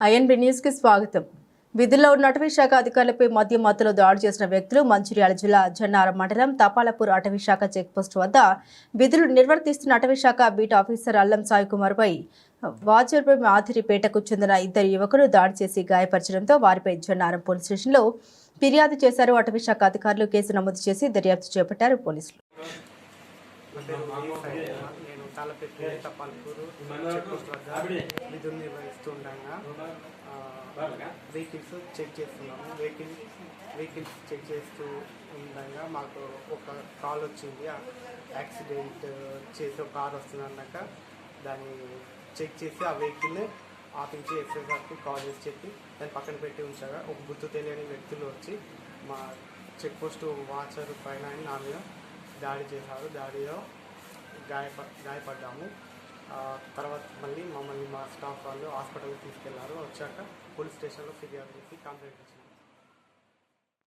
INB న్యూస్కి స్వాగతం. విధుల్లో ఉన్న అటవీశాఖ అధికారులపై మద్య మత్తులో దాడి చేసిన వ్యక్తులు మంచిర్యాల జిల్లా జన్నారం మండలం తపాలపూర్ అటవీశాఖ చెక్పోస్ట్ వద్ద విధులు నిర్వర్తిస్తున్న అటవీశాఖ బీట్ ఆఫీసర్ అల్లం సాయి కుమార్ పై వాచర్పై మాదిరిపేటకు చెందిన ఇద్దరు యువకులు దాడి చేసి గాయపరచడంతో వారిపై జన్నారం పోలీస్ స్టేషన్లో ఫిర్యాదు చేశారు. అటవీశాఖ అధికారులు కేసు నమోదు చేసి దర్యాప్తు చేపట్టారు పోలీసులు. నా పేరు ఉదయ్ సాయి కుమార్. నేను తాళపెట్టి తపాల్పూరు వద్ద విధులు నిర్వహిస్తూ ఉండగా వెహికల్స్ చెక్ చేస్తున్నాము. వెహికల్ వెహికల్స్ చెక్ చేస్తూ ఉండగా మాకు ఒక కాల్ వచ్చింది. ఆ యాక్సిడెంట్ చేసి ఒక కార్ వస్తుంది అన్నాక దాన్ని చెక్ చేసి ఆ వెహికల్ని ఆపించి ఎక్సైజ్ గారికి కాల్ చేసి చెప్పి దాన్ని పక్కన పెట్టి ఉంచగా ఒక గుర్తు తెలియని వ్యక్తులు వచ్చి మా చెక్ పోస్ట్ వాచర్ పైన నా మీద దాడి చేశారు దాడిలో గాయప గాయపడ్డాము. తర్వాత మళ్ళీ మమ్మల్ని మా స్టాఫ్ వాళ్ళు హాస్పిటల్కి తీసుకెళ్ళారు. వచ్చాక పోలీస్ స్టేషన్లో ఫిర్యాదు చేసి కంప్లైంట్ ఇచ్చాము